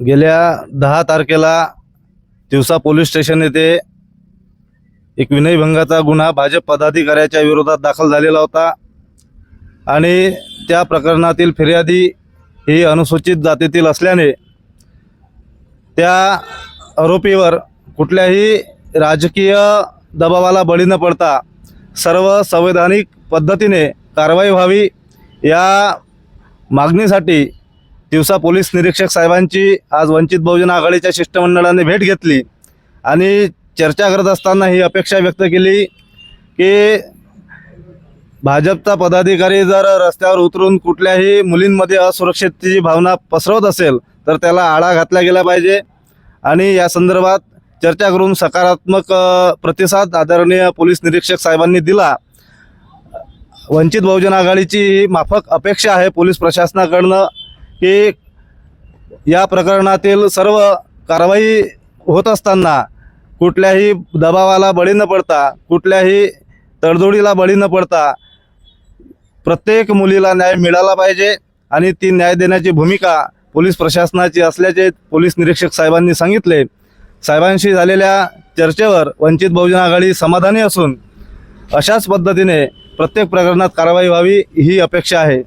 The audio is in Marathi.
गेल्या दहा तारखेला दिवसा पोलीस स्टेशन येथे एक विनयभंगाचा गुन्हा भाजप पदाधिकाऱ्याच्या विरोधात दाखल झालेला होता. आणि त्या प्रकरणातील फिर्यादी ही अनुसूचित जातीतील असल्याने त्या आरोपीवर कुठल्याही राजकीय दबावाला बळी न पडता सर्व संवैधानिक पद्धतीने कारवाई व्हावी या मागणीसाठी तिवसा पोलीस निरीक्षक साहेबांची आज वंचित बहुजन आघाडीच्या शिष्टमंडळाने भेट घेतली आणि चर्चा करत असताना ही अपेक्षा व्यक्त केली की भाजपचा पदाधिकारी जर रस्त्यावर उतरून कुठल्याही मुलींमध्ये असुरक्षिततेची भावना पसरवत असेल तर त्याला आळा घातला गेला पाहिजे. आणि या संदर्भात चर्चा करून सकारात्मक प्रतिसाद आदरणीय पोलीस निरीक्षक साहेबांनी दिला. वंचित बहुजन आघाडीची ही माफक अपेक्षा आहे पोलीस प्रशासनाकडनं. की या प्रकरणातील सर्व कारवाई होत असताना कुठल्याही दबावाला बळी न पडता कुठल्याही तडजोडीला बळी न पडता प्रत्येक मुलीला न्याय मिळाला पाहिजे आणि ती न्याय देण्याची भूमिका पोलीस प्रशासनाची असल्याचे पोलीस निरीक्षक साहेबांनी सांगितले. साहेबांशी झालेल्या चर्चेवर वंचित बहुजन आघाडी समाधानी असून अशाच पद्धतीने प्रत्येक प्रकरणात कारवाई व्हावी ही अपेक्षा आहे.